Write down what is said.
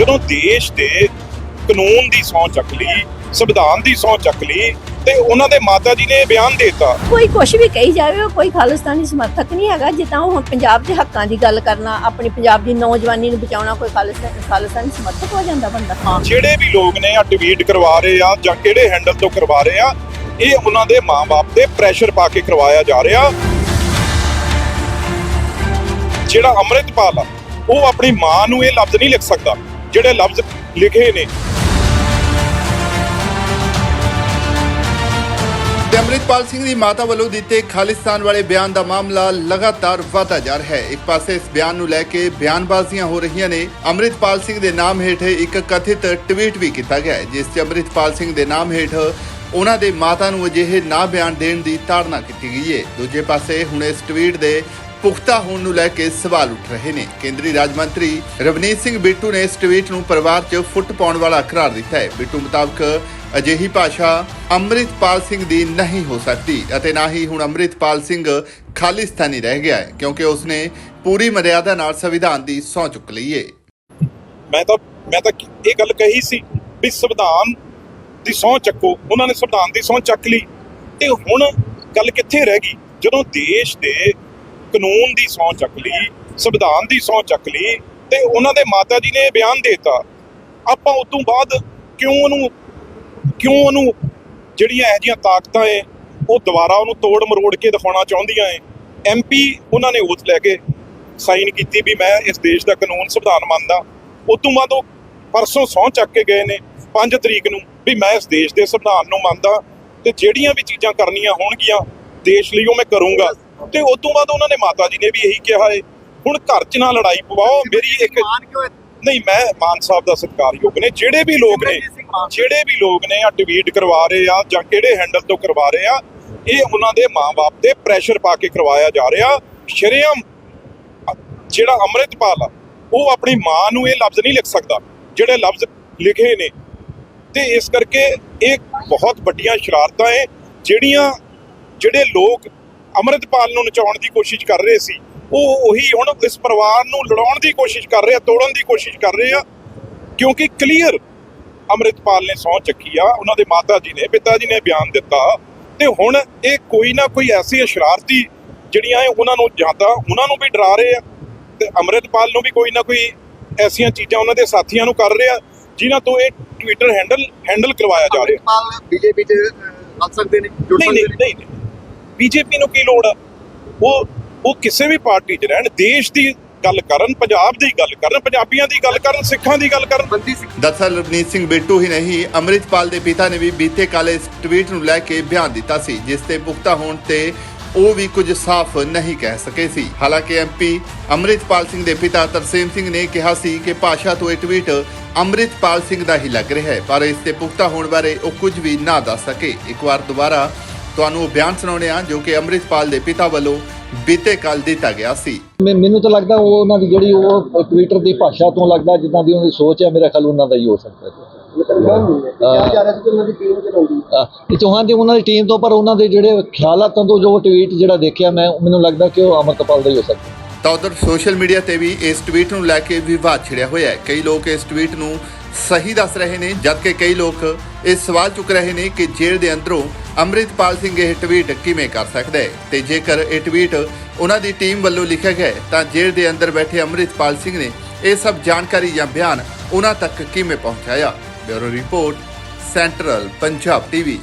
ਜਦੋਂ ਦੇਸ਼ ਦੇ ਕਾਨੂੰਨ ਦੀ ਸਹੁੰ ਚੱਕ ਲਈ ਸੰਵਿਧਾਨ ਦੀ ਸਹੁੰ ਚੱਕ ਲਈ ਤੇ ਉਹਨਾਂ ਦੇ ਮਾਤਾ ਜੀ ਨੇ ਬਿਆਨ ਦਿੱਤਾ। ਕੋਈ ਕੁਝ ਵੀ ਕਹੀ ਜਾਵੇ ਉਹ ਕੋਈ ਖਾਲਿਸਤਾਨੀ ਸਮਰਥਕ ਨਹੀਂ ਹੈਗਾ ਜਿੱਦਾਂ ਉਹ ਪੰਜਾਬ ਦੇ ਹੱਕਾਂ ਦੀ ਗੱਲ ਕਰਨਾ ਆਪਣੀ ਪੰਜਾਬ ਦੀ ਨੌਜਵਾਨੀ ਨੂੰ ਬਚਾਉਣਾ ਕੋਈ ਖਾਲਿਸਤਾਨੀ ਖਾਲਿਸਤਾਨੀ ਸਮਰਥਕ ਹੋ ਜਾਂਦਾ ਬੰਦਾ? ਹਾਂ। ਜਿਹੜੇ ਵੀ ਲੋਕ ਨੇ ਆ ਟਵੀਟ ਕਰਵਾ ਰਹੇ ਆ ਜਾਂ ਕਿਹੜੇ ਹੈਂਡਲ ਤੋਂ ਕਰਵਾ ਰਹੇ ਆ ਇਹ ਉਹਨਾਂ ਦੇ ਮਾਪੇ ਤੇ ਪ੍ਰੈਸ਼ਰ ਪਾ ਕੇ ਕਰਵਾਇਆ ਜਾ ਰਿਹਾ। ਜਿਹੜਾ ਅੰਮ੍ਰਿਤਪਾਲ ਆ ਉਹ ਆਪਣੀ ਮਾਂ ਨੂੰ ਇਹ ਲਫ਼ਜ਼ ਨਹੀਂ ਲਿਖ ਸਕਦਾ। ਜਿਹੜੇ ਲਫ਼ਜ਼ ਲਿਖੇ ਨੇ। ਤੇ ਸਿੰਘ ਦੀ ਮਾਤਾ ਵੱਲੋਂ ਦਿੱਤੇ ਖਾਲਿਸਤਾਨ ਵਾਲੇ ਬਿਆਨ ਦਾ ਮਾਮਲਾ ਲਗਾਤਾਰ ਵਧਦਾ ਜਾ ਰਿਹਾ ਹੈ। ਇੱਕ ਪਾਸੇ ਇਸ ਬਿਆਨ ਨੂੰ ਲੈ ਕੇ ਬਿਆਨਬਾਜ਼ੀਆਂ ਹੋ ਰਹੀਆਂ ਨੇ। ਅੰਮ੍ਰਿਤਪਾਲ ਸਿੰਘ ਦੇ ਨਾਮ ਹੇਠ ਇੱਕ ਕਥਿਤ ਟਵੀਟ ਵੀ ਕੀਤਾ ਗਿਆ ਹੈ, ਜਿਸ 'ਚ ਅੰਮ੍ਰਿਤਪਾਲ ਸਿੰਘ ਦੇ ਨਾਮ ਹੇਠ ਉਹਨਾਂ ਦੇ ਮਾਤਾ ਨੂੰ ਅਜਿਹੇ ਨਾ ਬਿਆਨ ਦੇਣ ਦੀ ਤਾੜਨਾ ਕੀਤੀ ਗਈ ਹੈ। ਦੂਜੇ ਪਾਸੇ ਹੁਣ ਇਸ ਟਵੀਟ ਦੇ ਪੁਖਤਾ ਹੋਣ ਨੂੰ ਲੈ ਕੇ ਸਵਾਲ ਉੱਠ ਰਹੇ ਨੇ। ਕੇਂਦਰੀ ਰਾਜ ਮੰਤਰੀ ਰਵਨੀਤ ਸਿੰਘ ਬਿੱਟੂ ਨੇ ਇਸ ਟਵੀਟ ਨੂੰ ਪਰਿਵਾਰ 'ਚ ਫੁੱਟ ਪਾਉਣ ਵਾਲਾ ਕਰਾਰ ਦਿੱਤਾ ਹੈ। ਬਿੱਟੂ ਮੁਤਾਬਕ ਅਜਿਹੀ ਭਾਸ਼ਾ ਅੰਮ੍ਰਿਤਪਾਲ ਸਿੰਘ ਦੀ ਨਹੀਂ ਹੋ ਸਕਦੀ ਅਤੇ ਨਾ ਹੀ ਹੁਣ ਅੰਮ੍ਰਿਤਪਾਲ ਸਿੰਘ ਖਾਲਿਸਤਾਨੀ ਰਹਿ ਗਿਆ ਹੈ, ਕਿਉਂਕਿ ਉਸਨੇ ਪੂਰੀ ਮਰਿਆਦਾ ਨਾਲ ਸੰਵਿਧਾਨ ਦੀ ਸਹੁੰ ਚੁੱਕ ਲਈ ਹੈ। ਮੈਂ ਤਾਂ ਮੈਂ ਤਾਂ ਇਹ ਗੱਲ ਕਹੀ ਸੀ ਵੀ ਸੰਵਿਧਾਨ ਦੀ ਸਹੁੰ ਚੱਕੋ। ਉਹਨਾਂ ਨੇ ਸੰਵਿਧਾਨ ਦੀ ਸਹੁੰ ਚੱਕ ਲਈ। ਤੇ ਹੁਣ ਗੱਲ ਕਿੱਥੇ ਰਹਿ ਗਈ? ਜਦੋਂ ਦੇਸ਼ ਦੇ ਕਾਨੂੰਨ ਦੀ ਸਹੁੰ ਚੱਕ ਲਈ, ਸੰਵਿਧਾਨ ਦੀ ਸਹੁੰ ਚੱਕ ਲਈ ਤੇ ਉਹਨਾਂ ਦੇ ਮਾਤਾ ਜੀ ਨੇ ਬਿਆਨ ਦਿੱਤਾ। ਆਪਾਂ ਉਸ ਤੋਂ ਬਾਅਦ ਕਿਉਂ ਉਹਨੂੰ ਕਿਉਂ ਉਹਨੂੰ ਜਿਹੜੀਆਂ ਇਹੋ ਜਿਹੀਆਂ ਤਾਕਤਾਂ ਏ, ਉਹ ਦੁਬਾਰਾ ਉਹਨੂੰ ਤੋੜ ਮਰੋੜ ਕੇ ਦਿਖਾਉਣਾ ਚਾਹੁੰਦੀਆਂ ਏ? ਐਮਪੀ ਉਹਨਾਂ ਨੇ ਉਸ ਲੈ ਕੇ ਸਾਈਨ ਕੀਤੀ ਵੀ ਮੈਂ ਇਸ ਦੇਸ਼ ਦਾ ਕਾਨੂੰਨ ਸੰਵਿਧਾਨ ਮੰਨਦਾ। ਉਸ ਤੋਂ ਬਾਅਦ ਉਹ ਪਰਸੋਂ ਸਹੁੰ ਚੱਕ ਕੇ ਗਏ ਨੇ 5 ਤਰੀਕ ਨੂੰ ਵੀ ਮੈਂ ਇਸ ਦੇਸ਼ ਦੇ ਸੰਵਿਧਾਨ ਨੂੰ ਮੰਨਦਾ ਤੇ ਜਿਹੜੀਆਂ ਵੀ ਚੀਜ਼ਾਂ ਕਰਨੀਆਂ ਹੋਣਗੀਆਂ, ਦੇਸ਼ ਲਈ ਉਹ ਮੈਂ ਕਰੂੰਗਾ। ਤੇ ਉਸ ਤੋਂ ਬਾਅਦ ਉਹਨਾਂ ਨੇ ਮਾਤਾ ਜੀ ਨੇ ਵੀ ਇਹੀ ਕਿਹਾ ਏ ਹੁਣ ਘਰ 'ਚ ਨਾ ਲੜਾਈ ਪਵਾਓ ਮੇਰੀ ਇੱਕ ਨਹੀਂ ਮੈਂ ਮਾਨ ਸਾਹਿਬ ਦਾ ਸਤਿਕਾਰਯੋਗ ਨੇ ਜਿਹੜੇ ਵੀ ਲੋਕ ਨੇ ਜਿਹੜੇ ਵੀ ਲੋਕ ਨੇ ਆ ਟਵੀਟ ਕਰਵਾ ਰਹੇ ਆ ਜਾਂ ਕਿਹੜੇ ਹੈਂਡਲ ਤੋਂ ਕਰਵਾ ਰਹੇ ਆ ਇਹ ਉਹਨਾਂ ਦੇ ਮਾਪੇ ਤੇ ਪ੍ਰੈਸ਼ਰ ਪਾ ਕੇ ਕਰਵਾਇਆ ਜਾ ਰਿਹਾ। ਸ਼ਰੇਆਮ ਜਿਹੜਾ ਅੰਮ੍ਰਿਤਪਾਲ ਆ ਉਹ ਆਪਣੀ ਮਾਂ ਨੂੰ ਇਹ ਲਫ਼ਜ਼ ਨਹੀਂ ਲਿਖ ਸਕਦਾ ਜਿਹੜੇ ਲਫ਼ਜ਼ ਲਿਖੇ ਨੇ। ਤੇ ਇਸ ਕਰਕੇ ਇਹ ਬਹੁਤ ਵੱਡੀਆਂ ਸ਼ਰਾਰਤਾਂ ਏ ਜਿਹੜੀਆਂ ਜਿਹੜੇ ਲੋਕ ਅੰਮ੍ਰਿਤਪਾਲ ਨੂੰ ਨਚਾਉਣ ਦੀ ਕੋਸ਼ਿਸ਼ ਕਰ ਰਹੇ ਸੀ। ਉਹ ਉਹੀ ਹੁਣ ਇਸ ਪਰਿਵਾਰ ਨੂੰ ਲੜਾਉਣ ਦੀ ਕੋਸ਼ਿਸ਼ ਕਰ ਰਹੇ ਆ ਤੋੜਨ ਦੀ ਕੋਸ਼ਿਸ਼ ਕਰ ਰਹੇ ਆ ਕਿਉਂਕਿ ਕਲੀਅਰ ਅੰਮ੍ਰਿਤਪਾਲ ਨੇ ਸਹੁੰ ਚੱਕੀ ਆ ਉਹਨਾਂ ਦੇ ਮਾਤਾ ਜੀ ਨੇ ਪਿਤਾ ਜੀ ਨੇ ਬਿਆਨ ਦਿੱਤਾ ਤੇ ਹੁਣ ਇਹ ਕੋਈ ਨਾ ਕੋਈ ਐਸੀ ਸ਼ਰਾਰਤੀ ਜਿਹੜੀਆਂ ਇਹ ਉਹਨਾਂ ਨੂੰ ਜਾਂਦਾ ਉਹਨਾਂ ਨੂੰ ਵੀ ਡਰਾ ਰਹੇ ਆ ਤੇ ਅੰਮ੍ਰਿਤਪਾਲ ਨੂੰ ਵੀ ਕੋਈ ਨਾ ਕੋਈ ਐਸੀਆਂ ਚੀਜ਼ਾਂ ਉਹਨਾਂ ਦੇ ਸਾਥੀਆਂ ਨੂੰ ਕਰ ਰਹੇ ਆ ਜਿਨ੍ਹਾਂ ਤੋਂ ਇਹ ਟਵਿੱਟਰ ਹੈਂਡਲ ਹੈਂਡਲ ਕਰਵਾਇਆ ਜਾ ਰਿਹਾ। ਅੰਮ੍ਰਿਤਪਾਲ ਬੀਜੇਪੀ ਚ ਲੱਗ ਸਕਦੇ ਨੇ ਜੁੜ ਸਕਦੇ ਨਹੀਂ ਨਹੀਂ ਬੀਜੇਪੀ ਨੂੰ ਕੀ ਲੋੜ ਆ? ਉਹ ਉਹ ਕਿਸੇ ਵੀ ਪਾਰਟੀ 'ਚ ਰਹਿਣ, ਦੇਸ਼ ਦੀ ਗੱਲ ਕਰਨ, ਪੰਜਾਬ ਦੀ ਗੱਲ ਕਰਨ, ਪੰਜਾਬੀਆਂ ਦੀ ਗੱਲ ਕਰਨ, ਸਿੱਖਾਂ ਦੀ ਗੱਲ ਕਰਨ। ਬੰਦੀ ਸਿੰਘ ਦਰਅਸਲ ਰਵਨੀਤ ਸਿੰਘ ਬਿੱਟੂ ਹੀ ਨਹੀਂ, ਅੰਮ੍ਰਿਤਪਾਲ ਦੇ ਪਿਤਾ ਨੇ ਵੀ ਬੀਤੇ ਕੱਲ ਇਸ ਟਵੀਟ ਨੂੰ ਲੈ ਕੇ ਬਿਆਨ ਦਿੱਤਾ ਸੀ, ਜਿਸ ਤੇ ਪੁਖਤਾ ਹੋਣ ਤੇ ਉਹ ਵੀ ਕੁਝ ਸਾਫ਼ ਨਹੀਂ ਕਹਿ ਸਕੇ ਸੀ। ਹਾਲਾਂਕਿ ਐਮਪੀ ਅੰਮ੍ਰਿਤਪਾਲ ਸਿੰਘ ਦੇ ਪਿਤਾ ਤਰਸੇਮ ਸਿੰਘ ਨੇ ਕਿਹਾ ਸੀ ਕਿ ਭਾਸ਼ਾ ਤੋਂ ਇਹ ਟਵੀਟ ਅੰਮ੍ਰਿਤਪਾਲ ਸਿੰਘ ਦਾ ਹੀ ਲੱਗ ਰਿਹਾ ਹੈ, ਪਰ ਇਸ ਤੇ ਪੁਖਤਾ ਹੋਣ ਬਾਰੇ ਉਹ ਕੁਝ ਵੀ ਨਾ ਦੱਸ ਸਕੇ। ਇੱਕ ਵਾਰ ਦੁਬਾਰਾ ਤੁਹਾਨੂੰ ਉਹ ਬਿਆਨ ਸੁਣਾਉਂਦੇ ਹਾਂ ਜੋ ਕਿ ਅੰਮ੍ਰਿਤਪਾਲ ਦੇ ਪਿਤਾ ਵੱਲੋਂ ਬੀਤੇ ਕੱਲ ਦਿੱਤਾ ਗਿਆ ਸੀ। ਮੈਂ- ਮੈਨੂੰ ਤਾਂ ਲੱਗਦਾ ਉਹ ਉਹਨਾਂ ਦੀ ਜਿਹੜੀ ਉਹ ਟਵਿੱਟਰ ਦੀ ਭਾਸ਼ਾ ਤੋਂ ਲੱਗਦਾ ਜਿੱਦਾਂ ਦੀ ਉਹਦੀ ਸੋਚ ਹੈ ਮੇਰਾ ਖਿਆਲ ਉਹਨਾਂ ਦਾ ਹੀ ਹੋ ਸਕਦਾ ਹੈ। ਕਿਹਾ ਜਾ ਰਿਹਾ ਸੀ ਕਿ ਉਹਨਾਂ ਦੀ ਟੀਮ ਚਲਾਉਂਦੀ ਅਹ ਇਹ ਚੌਹਾਨ ਦੀ ਉਹਨਾਂ ਦੀ ਟੀਮ ਤੋਂ ਪਰ ਉਹਨਾਂ ਦੇ ਜਿਹੜੇ ਖਿਆਲਾਤਾਂ ਤੋਂ ਜੋ ਟਵੀਟ ਜਿਹੜਾ ਦੇਖਿਆ ਮੈਂ ਮੈਨੂੰ ਲੱਗਦਾ ਕਿ ਉਹ ਅਮਰਤਪਾਲ ਦਾ ਹੀ ਹੋ ਸਕਦਾ ਤਾਂ ਉਧਰ ਸੋਸ਼ਲ ਮੀਡੀਆ ਤੇ ਵੀ ਇਸ ਟਵੀਟ ਨੂੰ ਲੈ ਕੇ ਵਿਵਾਦ ਛਿੜਿਆ ਹੋਇਆ ਹੈ। ਕਈ ਲੋਕ ਇਸ ਟਵੀਟ ਨੂੰ ਸਹੀ ਦੱਸ ਰਹੇ ਨੇ, ਜਦਕਿ ਕਈ ਲੋਕ ਇਹ ਸਵਾਲ ਚੁੱਕ ਰਹੇ ਨੇ ਕਿ ਜੇਲ੍ਹ ਦੇ ਅੰਦਰੋਂ ਅੰਮ੍ਰਿਤਪਾਲ ਸਿੰਘ ਇਹ ਟਵੀਟ ਕਿਵੇਂ ਕਰ ਸਕਦਾ ਹੈ? ਤੇ ਜੇਕਰ ਇਹ ਟਵੀਟ ਉਹਨਾਂ ਦੀ ਟੀਮ ਵੱਲੋਂ ਲਿਖਿਆ ਗਿਆ ਤਾਂ ਜੇਲ੍ਹ ਦੇ ਅੰਦਰ ਬੈਠੇ ਅੰਮ੍ਰਿਤਪਾਲ ਸਿੰਘ ਨੇ ਇਹ ਸਭ ਜਾਣਕਾਰੀ ਜਾਂ ਬਿਆਨ ਉਹਨਾਂ ਤੱਕ ਕਿਵੇਂ ਪਹੁੰਚਾਇਆ? Bureau report, central Punjab TV.